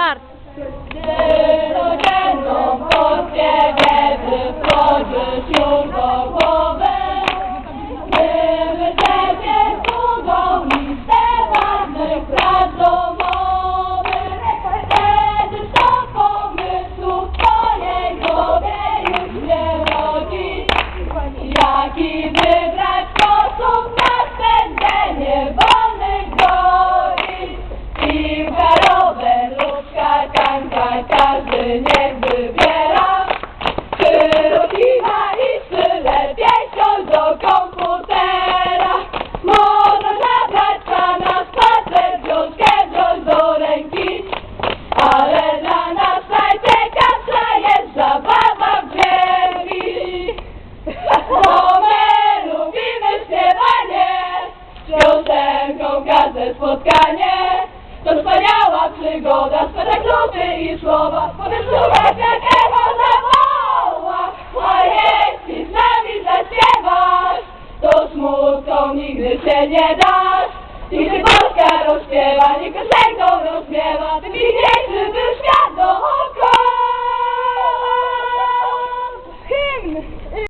Start! Codzienną wchodzisz już do głowy. Były ciebie długą listę ważnych prac domowych. Wtedy sto pomysłów w każdy niech wybiera. Czy rodzina i czy lepiej wsiąść do komputera? Może zabrać pana spacer, książkę wziąć do ręki. Ale dla nas najciekawsza jest zabawa w ziemi. Bo my lubimy śpiewanie, piosenką każde spotkanie. Nuty i słowa, potem słuchać jak echo zawoła. A jeśli z nami zaśpiewasz, to smutką nigdy się nie dasz. I gdy Polska rozśpiewa, nie piosenką rozśpiewa, tym piękniejszy